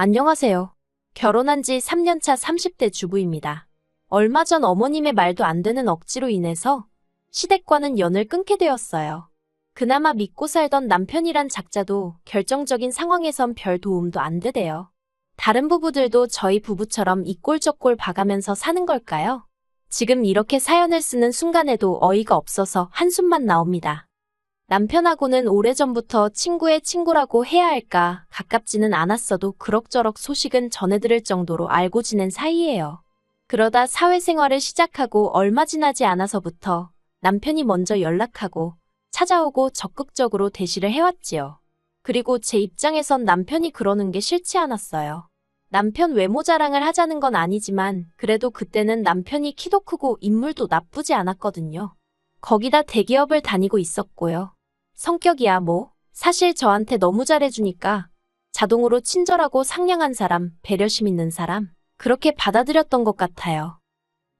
안녕하세요. 결혼한 지 3년차 30대 주부입니다. 얼마 전 어머님의 말도 안 되는 억지로 인해서 시댁과는 연을 끊게 되었어요. 그나마 믿고 살던 남편이란 작자도 결정적인 상황에선 별 도움도 안 되대요. 다른 부부들도 저희 부부처럼 이꼴저꼴 봐가면서 사는 걸까요? 지금 이렇게 사연을 쓰는 순간에도 어이가 없어서 한숨만 나옵니다. 남편하고는 오래전부터 친구의 친구라고 해야 할까 가깝지는 않았어도 그럭저럭 소식은 전해들을 정도로 알고 지낸 사이예요. 그러다 사회생활을 시작하고 얼마 지나지 않아서부터 남편이 먼저 연락하고 찾아오고 적극적으로 대시를 해왔지요. 그리고 제 입장에선 남편이 그러는 게 싫지 않았어요. 남편 외모 자랑을 하자는 건 아니지만 그래도 그때는 남편이 키도 크고 인물도 나쁘지 않았거든요. 거기다 대기업을 다니고 있었고요. 성격이야 뭐. 사실 저한테 너무 잘해주니까 자동으로 친절하고 상냥한 사람, 배려심 있는 사람, 그렇게 받아들였던 것 같아요.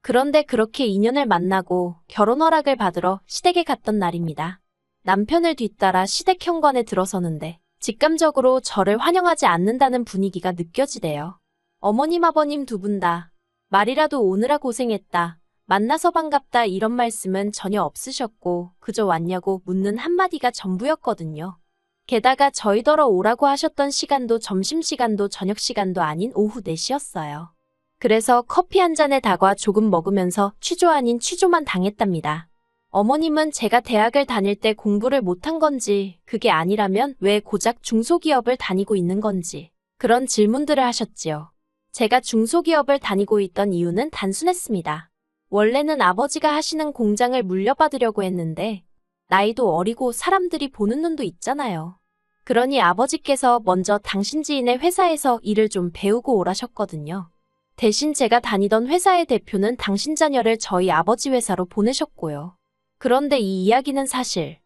그런데 그렇게 인연을 만나고 결혼 허락을 받으러 시댁에 갔던 날입니다. 남편을 뒤따라 시댁 현관에 들어서는데 직감적으로 저를 환영하지 않는다는 분위기가 느껴지대요. 어머님 아버님 두 분 다 말이라도 오느라 고생했다. 만나서 반갑다 이런 말씀은 전혀 없으셨고 그저 왔냐고 묻는 한마디가 전부였거든요. 게다가 저희더러 오라고 하셨던 시간도 점심시간도 저녁시간도 아닌 오후 4시였어요. 그래서 커피 한 잔에 다과 조금 먹으면서 취조 아닌 취조만 당했답니다. 어머님은 제가 대학을 다닐 때 공부를 못한 건지 그게 아니라면 왜 고작 중소기업을 다니고 있는 건지 그런 질문들을 하셨지요. 제가 중소기업을 다니고 있던 이유는 단순했습니다. 원래는 아버지가 하시는 공장을 물려받으려고 했는데 나이도 어리고 사람들이 보는 눈도 있잖아요. 그러니 아버지께서 먼저 당신 지인의 회사에서 일을 좀 배우고 오라셨거든요. 대신 제가 다니던 회사의 대표는 당신 자녀를 저희 아버지 회사로 보내셨고요. 그런데 이 이야기는 사실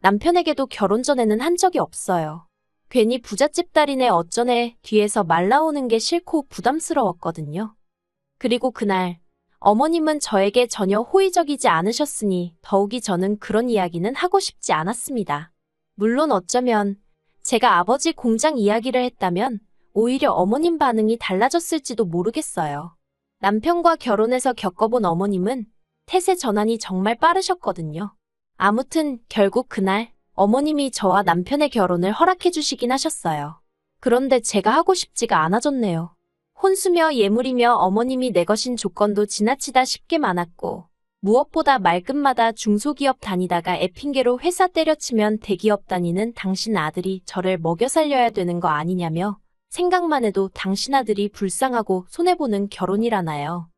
남편에게도 결혼 전에는 한 적이 없어요. 괜히 부잣집 딸이네 어쩌네 뒤에서 말 나오는 게 싫고 부담스러웠거든요. 그리고 그날 어머님은 저에게 전혀 호의적이지 않으셨으니 더욱이 저는 그런 이야기는 하고 싶지 않았습니다. 물론 어쩌면 제가 아버지 공장 이야기를 했다면 오히려 어머님 반응이 달라졌을지도 모르겠어요. 남편과 결혼해서 겪어본 어머님은 태세 전환이 정말 빠르셨거든요. 아무튼 결국 그날 어머님이 저와 남편의 결혼을 허락해 주시긴 하셨어요. 그런데 제가 하고 싶지가 않아졌네요. 혼수며 예물이며 어머님이 내거신 조건도 지나치다 쉽게 많았고 무엇보다 말끝마다 중소기업 다니다가 애핑계로 회사 때려치면 대기업 다니는 당신 아들이 저를 먹여 살려야 되는 거 아니냐며 생각만 해도 당신 아들이 불쌍하고 손해보는 결혼이라나요.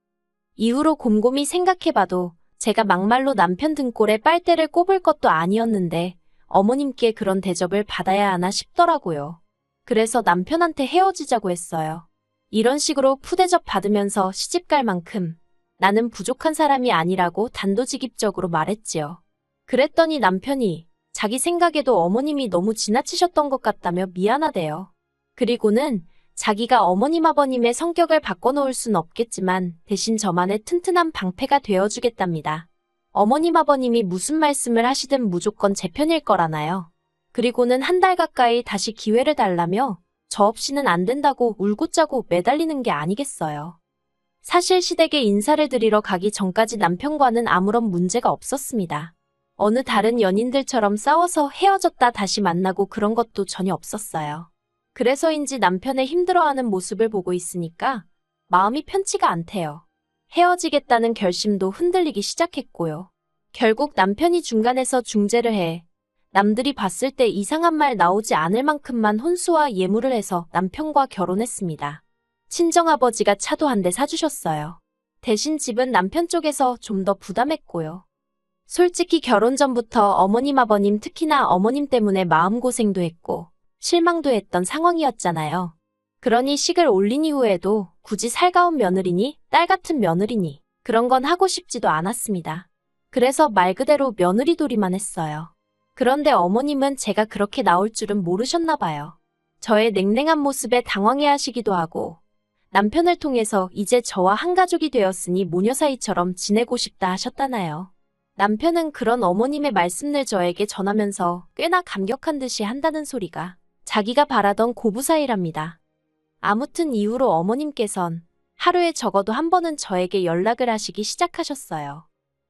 이후로 곰곰이 생각해봐도 제가 막말로 남편 등골에 빨대를 꼽을 것도 아니었는데 어머님께 그런 대접을 받아야 하나 싶더라고요. 그래서 남편한테 헤어지자고 했어요. 이런 식으로 푸대접 받으면서 시집갈 만큼 나는 부족한 사람이 아니라고 단도직입적으로 말했지요. 그랬더니 남편이 자기 생각에도 어머님이 너무 지나치셨던 것 같다며 미안하대요. 그리고는 자기가 어머님 아버님의 성격을 바꿔놓을 순 없겠지만 대신 저만의 튼튼한 방패가 되어주겠답니다. 어머님 아버님이 무슨 말씀을 하시든 무조건 제 편일 거라나요. 그리고는 한 달 가까이 다시 기회를 달라며 저 없이는 안 된다고 울고 짜고 매달리는 게 아니겠어요. 사실 시댁에 인사를 드리러 가기 전까지 남편과는 아무런 문제가 없었습니다. 어느 다른 연인들처럼 싸워서 헤어졌다 다시 만나고 그런 것도 전혀 없었어요. 그래서인지 남편의 힘들어하는 모습을 보고 있으니까 마음이 편치가 않대요. 헤어지겠다는 결심도 흔들리기 시작했고요. 결국 남편이 중간에서 중재를 해 남들이 봤을 때 이상한 말 나오지 않을 만큼만 혼수와 예물을 해서 남편과 결혼했습니다. 친정아버지가 차도 한 대 사주셨어요. 대신 집은 남편 쪽에서 좀 더 부담했고요. 솔직히 결혼 전부터 어머님 아버님 특히나 어머님 때문에 마음고생도 했고 실망도 했던 상황이었잖아요. 그러니 식을 올린 이후에도 굳이 살가운 며느리니 딸 같은 며느리니 그런 건 하고 싶지도 않았습니다. 그래서 말 그대로 며느리돌이만 했어요. 그런데 어머님은 제가 그렇게 나올 줄은 모르셨나 봐요. 저의 냉랭한 모습에 당황해 하시기도 하고 남편을 통해서 이제 저와 한 가족이 되었으니 모녀 사이처럼 지내고 싶다 하셨다나요. 남편은 그런 어머님의 말씀을 저에게 전하면서 꽤나 감격한 듯이 한다는 소리가 자기가 바라던 고부 사이랍니다. 아무튼 이후로 어머님께선 하루에 적어도 한 번은 저에게 연락을 하시기 시작하셨어요.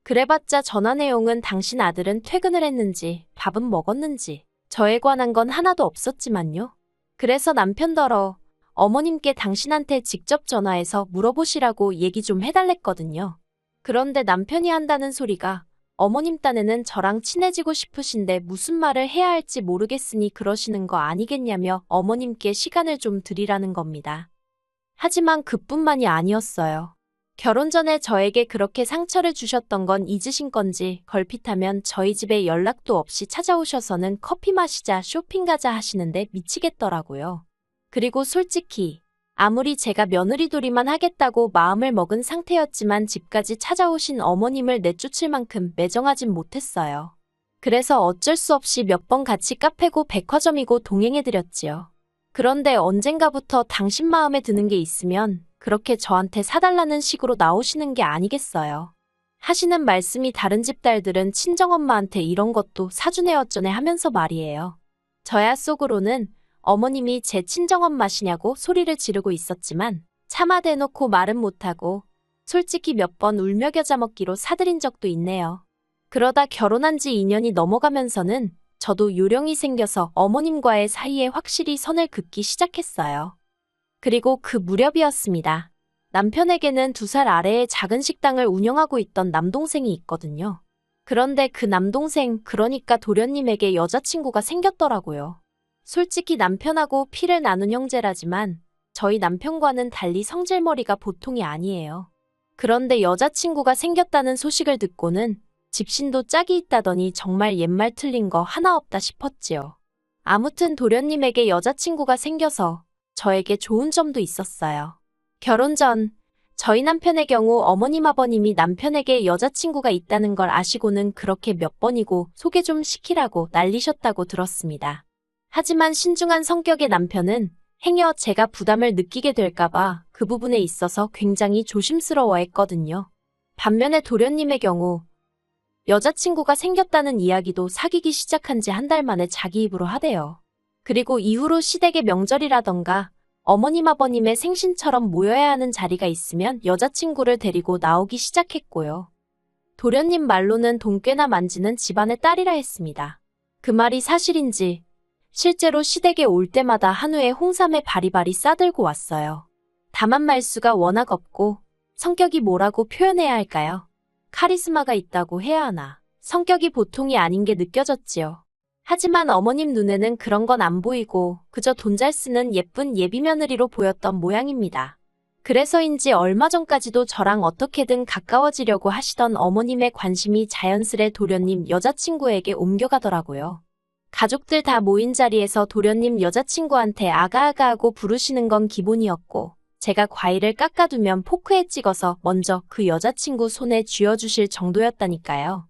그래봤자 전화 내용은 당신 아들은 퇴근을 했는지, 밥은 먹었는지, 저에 관한 건 하나도 없었지만요. 그래서 남편더러 어머님께 당신한테 직접 전화해서 물어보시라고 얘기 좀 해달랬거든요. 그런데 남편이 한다는 소리가 어머님 딴에는 저랑 친해지고 싶으신데 무슨 말을 해야 할지 모르겠으니 그러시는 거 아니겠냐며 어머님께 시간을 좀 드리라는 겁니다. 하지만 그뿐만이 아니었어요. 결혼 전에 저에게 그렇게 상처를 주셨던 건 잊으신 건지 걸핏하면 저희 집에 연락도 없이 찾아오셔서는 커피 마시자 쇼핑 가자 하시는데 미치겠더라고요. 그리고 솔직히 아무리 제가 며느리돌이만 하겠다고 마음을 먹은 상태였지만 집까지 찾아오신 어머님을 내쫓을 만큼 매정하진 못했어요. 그래서 어쩔 수 없이 몇 번 같이 카페고 백화점이고 동행해드렸지요. 그런데 언젠가부터 당신 마음에 드는 게 있으면 그렇게 저한테 사달라는 식으로 나오시는 게 아니겠어요. 하시는 말씀이 다른 집 딸들은 친정엄마한테 이런 것도 사주네 어쩌네 하면서 말이에요. 저야 속으로는 어머님이 제 친정엄마시냐고 소리를 지르고 있었지만 차마 대놓고 말은 못하고 솔직히 몇 번 울며 겨자 먹기로 사드린 적도 있네요. 그러다 결혼한 지 2년이 넘어가면서는 저도 요령이 생겨서 어머님과의 사이에 확실히 선을 긋기 시작했어요. 그리고 그 무렵이었습니다. 남편에게는 두 살 아래의 작은 식당을 운영하고 있던 남동생이 있거든요. 그런데 그 남동생, 그러니까 도련님에게 여자친구가 생겼더라고요. 솔직히 남편하고 피를 나눈 형제라지만 저희 남편과는 달리 성질머리가 보통이 아니에요. 그런데 여자친구가 생겼다는 소식을 듣고는 집신도 짝이 있다더니 정말 옛말 틀린 거 하나 없다 싶었지요. 아무튼 도련님에게 여자친구가 생겨서 저에게 좋은 점도 있었어요. 결혼 전 저희 남편의 경우 어머님 아버님이 남편에게 여자친구가 있다는 걸 아시고는 그렇게 몇 번이고 소개 좀 시키라고 난리셨다고 들었습니다. 하지만 신중한 성격의 남편은 행여 제가 부담을 느끼게 될까봐 그 부분에 있어서 굉장히 조심스러워 했거든요. 반면에 도련님의 경우 여자친구가 생겼다는 이야기도 사귀기 시작한 지 한 달 만에 자기 입으로 하대요. 그리고 이후로 시댁의 명절이라던가 어머님 아버님의 생신처럼 모여야 하는 자리가 있으면 여자친구를 데리고 나오기 시작했고요. 도련님 말로는 돈깨나 만지는 집안의 딸이라 했습니다. 그 말이 사실인지 실제로 시댁에 올 때마다 한우에 홍삼에 바리바리 싸들고 왔어요. 다만 말수가 워낙 없고 성격이 뭐라고 표현해야 할까요? 카리스마가 있다고 해야 하나. 성격이 보통이 아닌 게 느껴졌지요. 하지만 어머님 눈에는 그런 건 안 보이고 그저 돈 잘 쓰는 예쁜 예비 며느리로 보였던 모양입니다. 그래서인지 얼마 전까지도 저랑 어떻게든 가까워지려고 하시던 어머님의 관심이 자연스레 도련님 여자친구에게 옮겨가더라고요. 가족들 다 모인 자리에서 도련님 여자친구한테 아가아가하고 부르시는 건 기본이었고 제가 과일을 깎아두면 포크에 찍어서 먼저 그 여자친구 손에 쥐어주실 정도였다니까요.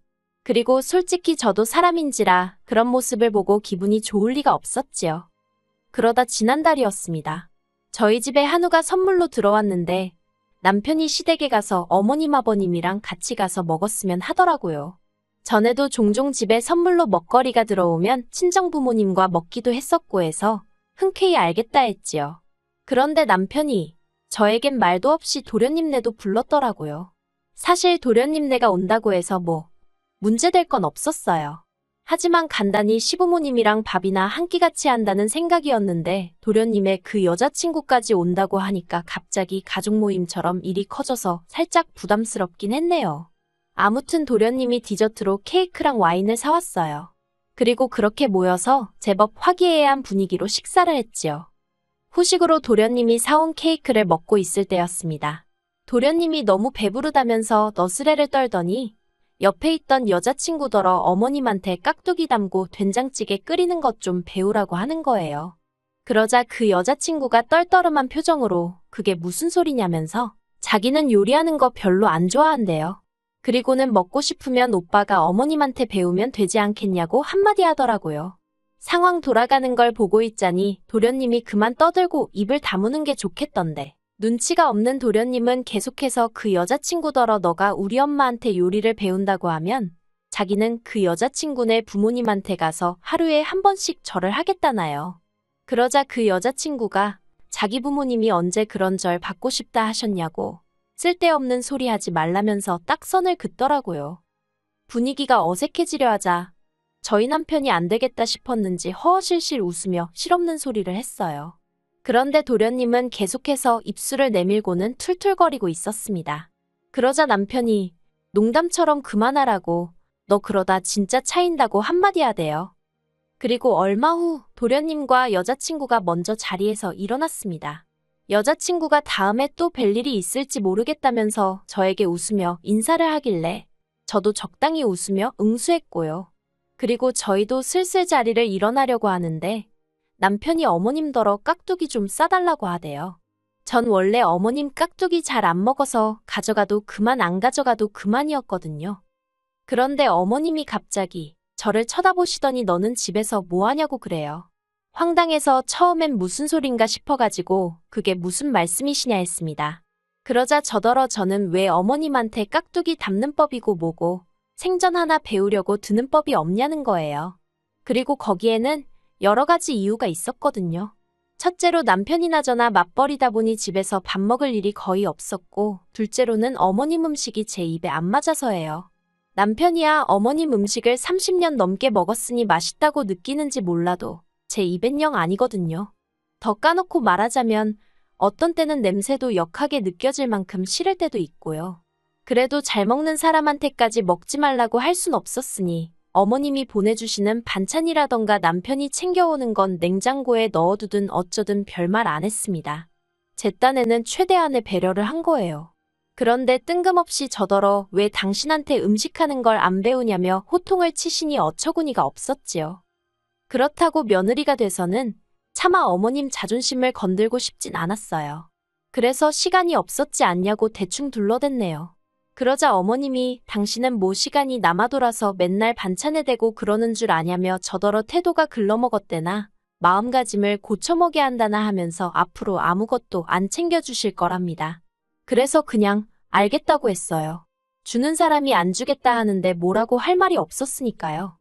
그리고 솔직히 저도 사람인지라 그런 모습을 보고 기분이 좋을 리가 없었지요. 그러다 지난달이었습니다. 저희 집에 한우가 선물로 들어왔는데 남편이 시댁에 가서 어머님 아버님이랑 같이 가서 먹었으면 하더라고요. 전에도 종종 집에 선물로 먹거리가 들어오면 친정 부모님과 먹기도 했었고 해서 흔쾌히 알겠다 했지요. 그런데 남편이 저에겐 말도 없이 도련님네도 불렀더라고요. 사실 도련님네가 온다고 해서 뭐 문제될 건 없었어요. 하지만 간단히 시부모님이랑 밥이나 한 끼 같이 한다는 생각이었는데 도련님의 그 여자친구까지 온다고 하니까 갑자기 가족 모임처럼 일이 커져서 살짝 부담스럽긴 했네요. 아무튼 도련님이 디저트로 케이크랑 와인을 사왔어요. 그리고 그렇게 모여서 제법 화기애애한 분위기로 식사를 했지요. 후식으로 도련님이 사온 케이크를 먹고 있을 때였습니다. 도련님이 너무 배부르다면서 너스레를 떨더니 옆에 있던 여자친구더러 어머님한테 깍두기 담고 된장찌개 끓이는 것 좀 배우라고 하는 거예요. 그러자 그 여자친구가 떨떠름한 표정으로 그게 무슨 소리냐면서 자기는 요리하는 거 별로 안 좋아한대요. 그리고는 먹고 싶으면 오빠가 어머님한테 배우면 되지 않겠냐고 한마디 하더라고요. 상황 돌아가는 걸 보고 있자니 도련님이 그만 떠들고 입을 다무는 게 좋겠던데. 눈치가 없는 도련님은 계속해서 그 여자친구더러 너가 우리 엄마한테 요리를 배운다고 하면 자기는 그 여자친구네 부모님한테 가서 하루에 한 번씩 절을 하겠다나요. 그러자 그 여자친구가 자기 부모님이 언제 그런 절 받고 싶다 하셨냐고 쓸데없는 소리 하지 말라면서 딱 선을 긋더라고요. 분위기가 어색해지려 하자 저희 남편이 안 되겠다 싶었는지 허허실실 웃으며 실없는 소리를 했어요. 그런데 도련님은 계속해서 입술을 내밀고는 툴툴거리고 있었습니다. 그러자 남편이 농담처럼 그만하라고 너 그러다 진짜 차인다고 한마디 하대요. 그리고 얼마 후 도련님과 여자친구가 먼저 자리에서 일어났습니다. 여자친구가 다음에 또 뵐 일이 있을지 모르겠다면서 저에게 웃으며 인사를 하길래 저도 적당히 웃으며 응수했고요. 그리고 저희도 슬슬 자리를 일어나려고 하는데 남편이 어머님더러 깍두기 좀 싸달라고 하대요. 전 원래 어머님 깍두기 잘 안 먹어서 가져가도 그만 안 가져가도 그만이었거든요. 그런데 어머님이 갑자기 저를 쳐다보시더니 너는 집에서 뭐 하냐고 그래요. 황당해서 처음엔 무슨 소린가 싶어가지고 그게 무슨 말씀이시냐 했습니다. 그러자 저더러 저는 왜 어머님한테 깍두기 담는 법이고 뭐고 생전 하나 배우려고 드는 법이 없냐는 거예요. 그리고 거기에는 여러 가지 이유가 있었거든요. 첫째로 남편이나 저나 맞벌이다 보니 집에서 밥 먹을 일이 거의 없었고, 둘째로는 어머님 음식이 제 입에 안 맞아서예요. 남편이야 어머님 음식을 30년 넘게 먹었으니 맛있다고 느끼는지 몰라도 제 입엔 영 아니거든요. 더 까놓고 말하자면 어떤 때는 냄새도 역하게 느껴질 만큼 싫을 때도 있고요. 그래도 잘 먹는 사람한테까지 먹지 말라고 할 순 없었으니 어머님이 보내주시는 반찬이라던가 남편이 챙겨오는 건 냉장고에 넣어두든 어쩌든 별말 안 했습니다. 제 딴에는 최대한의 배려를 한 거예요. 그런데 뜬금없이 저더러 왜 당신한테 음식하는 걸 안 배우냐며 호통을 치시니 어처구니가 없었지요. 그렇다고 며느리가 돼서는 차마 어머님 자존심을 건들고 싶진 않았어요. 그래서 시간이 없었지 않냐고 대충 둘러댔네요. 그러자 어머님이 당신은 뭐 시간이 남아 돌아서 맨날 반찬에 대고 그러는 줄 아냐며 저더러 태도가 글러먹었대나 마음가짐을 고쳐먹여야 한다나 하면서 앞으로 아무것도 안 챙겨주실 거랍니다. 그래서 그냥 알겠다고 했어요. 주는 사람이 안 주겠다 하는데 뭐라고 할 말이 없었으니까요.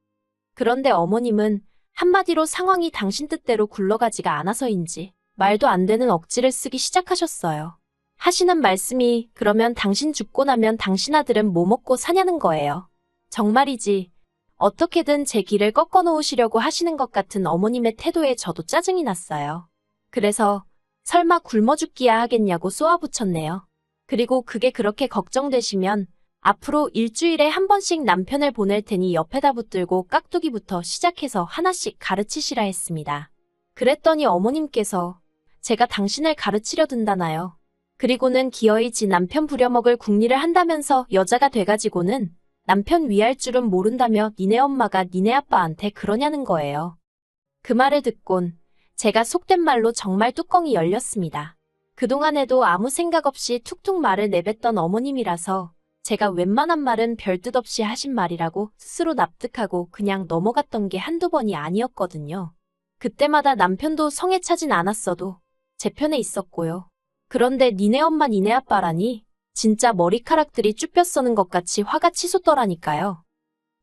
그런데 어머님은 한마디로 상황이 당신 뜻대로 굴러가지가 않아서인지 말도 안 되는 억지를 쓰기 시작하셨어요. 하시는 말씀이 그러면 당신 죽고 나면 당신 아들은 뭐 먹고 사냐는 거예요. 정말이지. 어떻게든 제 길을 꺾어 놓으시려고 하시는 것 같은 어머님의 태도에 저도 짜증이 났어요. 그래서 설마 굶어 죽기야 하겠냐고 쏘아붙였네요. 그리고 그게 그렇게 걱정되시면 앞으로 일주일에 한 번씩 남편을 보낼 테니 옆에다 붙들고 깍두기부터 시작해서 하나씩 가르치시라 했습니다. 그랬더니 어머님께서 제가 당신을 가르치려 든다나요. 그리고는 기어이 지 남편 부려먹을 궁리를 한다면서 여자가 돼가지고는 남편 위할 줄은 모른다며 니네 엄마가 니네 아빠한테 그러냐는 거예요. 그 말을 듣곤 제가 속된 말로 정말 뚜껑이 열렸습니다. 그동안에도 아무 생각 없이 툭툭 말을 내뱉던 어머님이라서 제가 웬만한 말은 별뜻 없이 하신 말이라고 스스로 납득하고 그냥 넘어갔던 게 한두 번이 아니었거든요. 그때마다 남편도 성에 차진 않았어도 제 편에 있었고요. 그런데 니네 엄마 니네 아빠라니 진짜 머리카락들이 쭈뼛 서는 것 같이 화가 치솟더라니까요.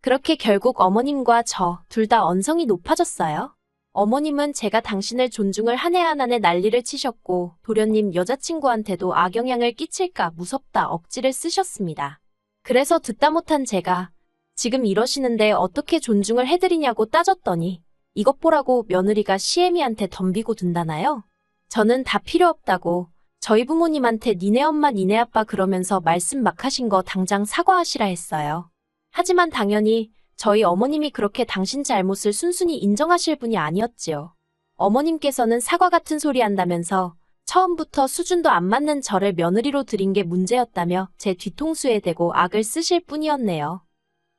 그렇게 결국 어머님과 저 둘 다 언성이 높아졌어요. 어머님은 제가 당신을 존중을 한 해 한 한해 난리를 치셨고 도련님 여자친구한테도 악영향을 끼칠까 무섭다 억지를 쓰셨습니다. 그래서 듣다 못한 제가 지금 이러시는데 어떻게 존중을 해드리냐고 따졌더니 이것 보라고 며느리가 시애미한테 덤비고 든다나요? 저는 다 필요 없다고 저희 부모님한테 니네 엄마 니네 아빠 그러면서 말씀 막 하신 거 당장 사과하시라 했어요. 하지만 당연히 저희 어머님이 그렇게 당신 잘못을 순순히 인정하실 분이 아니었지요. 어머님께서는 사과 같은 소리 한다면서 처음부터 수준도 안 맞는 저를 며느리로 들인 게 문제였다며 제 뒤통수에 대고 악을 쓰실 뿐이었네요.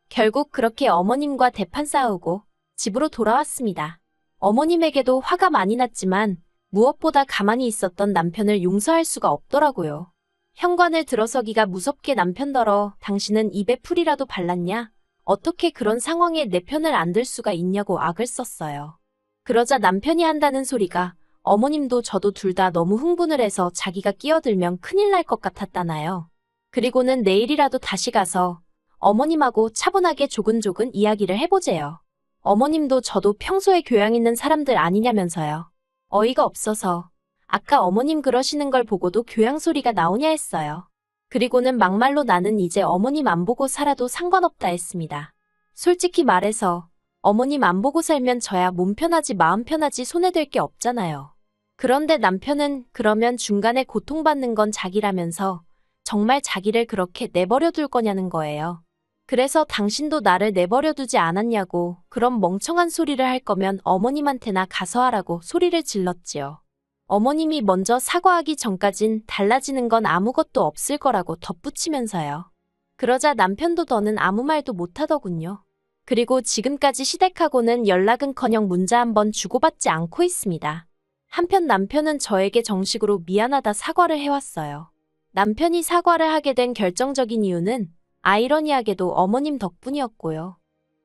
결국 그렇게 어머님과 대판 싸우고 집으로 돌아왔습니다. 어머님에게도 화가 많이 났지만 무엇보다 가만히 있었던 남편을 용서할 수가 없더라고요. 현관을 들어서기가 무섭게 남편더러 당신은 입에 풀이라도 발랐냐? 어떻게 그런 상황에 내 편을 안 들 수가 있냐고 악을 썼어요. 그러자 남편이 한다는 소리가 어머님도 저도 둘 다 너무 흥분을 해서 자기가 끼어들면 큰일 날 것 같았다나요. 그리고는 내일이라도 다시 가서 어머님하고 차분하게 조근조근 이야기를 해보재요. 어머님도 저도 평소에 교양 있는 사람들 아니냐면서요. 어이가 없어서 아까 어머님 그러시는 걸 보고도 교양 소리가 나오냐 했어요. 그리고는 막말로 나는 이제 어머님 안 보고 살아도 상관없다 했습니다. 솔직히 말해서 어머님 안 보고 살면 저야 몸 편하지 마음 편하지 손해될 게 없잖아요. 그런데 남편은 그러면 중간에 고통받는 건 자기라면서 정말 자기를 그렇게 내버려 둘 거냐는 거예요. 그래서 당신도 나를 내버려 두지 않았냐고 그런 멍청한 소리를 할 거면 어머님한테나 가서 하라고 소리를 질렀지요. 어머님이 먼저 사과하기 전까진 달라지는 건 아무것도 없을 거라고 덧붙이면서요. 그러자 남편도 더는 아무 말도 못하더군요. 그리고 지금까지 시댁하고는 연락은커녕 문자 한번 주고받지 않고 있습니다. 한편 남편은 저에게 정식으로 미안하다 사과를 해왔어요. 남편이 사과를 하게 된 결정적인 이유는 아이러니하게도 어머님 덕분이었고요.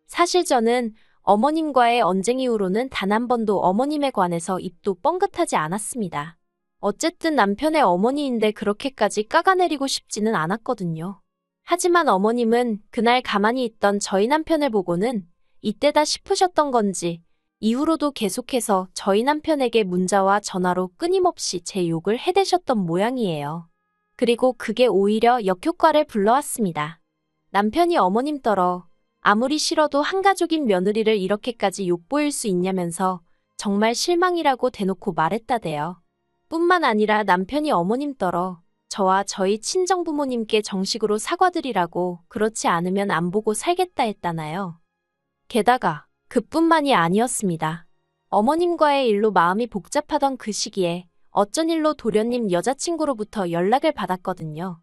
사실 저는 어머님과의 언쟁 이후로는 단 한 번도 어머님에 관해서 입도 뻥긋하지 않았습니다. 어쨌든 남편의 어머니인데 그렇게까지 까가내리고 싶지는 않았거든요. 하지만 어머님은 그날 가만히 있던 저희 남편을 보고는 이때다 싶으셨던 건지 이후로도 계속해서 저희 남편에게 문자와 전화로 끊임없이 제 욕을 해대셨던 모양이에요. 그리고 그게 오히려 역효과를 불러왔습니다. 남편이 어머님 떨어 아무리 싫어도 한가족인 며느리를 이렇게까지 욕보일 수 있냐면서 정말 실망이라고 대놓고 말했다대요. 뿐만 아니라 남편이 어머님 떨어 저와 저희 친정 부모님께 정식으로 사과드리라고 그렇지 않으면 안 보고 살겠다 했다나요. 게다가 그뿐만이 아니었습니다. 어머님과의 일로 마음이 복잡하던 그 시기에 어쩐 일로 도련님 여자친구로부터 연락을 받았거든요.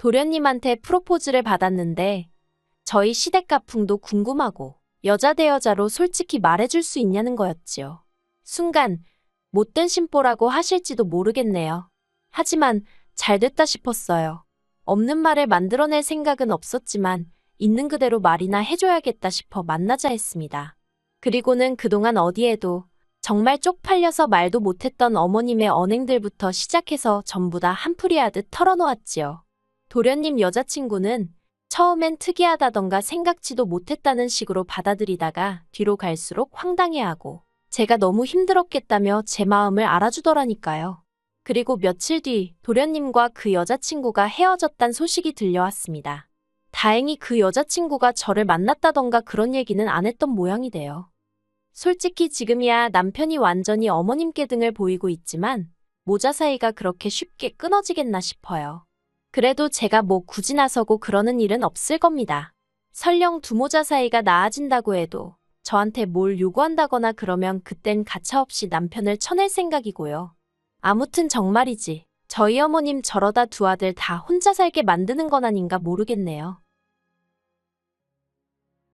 도련님한테 프로포즈를 받았는데 저희 시댁 가풍도 궁금하고 여자 대 여자로 솔직히 말해줄 수 있냐는 거였지요. 순간 못된 심보라고 하실지도 모르겠네요. 하지만 잘 됐다 싶었어요. 없는 말을 만들어낼 생각은 없었지만 있는 그대로 말이나 해줘야겠다 싶어 만나자 했습니다. 그리고는 그동안 어디에도 정말 쪽팔려서 말도 못했던 어머님의 언행들부터 시작해서 전부 다 한풀이 하듯 털어놓았지요. 도련님 여자친구는 처음엔 특이하다던가 생각지도 못했다는 식으로 받아들이다가 뒤로 갈수록 황당해하고 제가 너무 힘들었겠다며 제 마음을 알아주더라니까요. 그리고 며칠 뒤 도련님과 그 여자친구가 헤어졌단 소식이 들려왔습니다. 다행히 그 여자친구가 저를 만났다던가 그런 얘기는 안 했던 모양이 돼요. 솔직히 지금이야 남편이 완전히 어머님께 등을 보이고 있지만 모자 사이가 그렇게 쉽게 끊어지겠나 싶어요. 그래도 제가 뭐 굳이 나서고 그러는 일은 없을 겁니다. 설령 두 모자 사이가 나아진다고 해도 저한테 뭘 요구한다거나 그러면 그땐 가차없이 남편을 쳐낼 생각이고요. 아무튼 정말이지. 저희 어머님 저러다 두 아들 다 혼자 살게 만드는 건 아닌가 모르겠네요.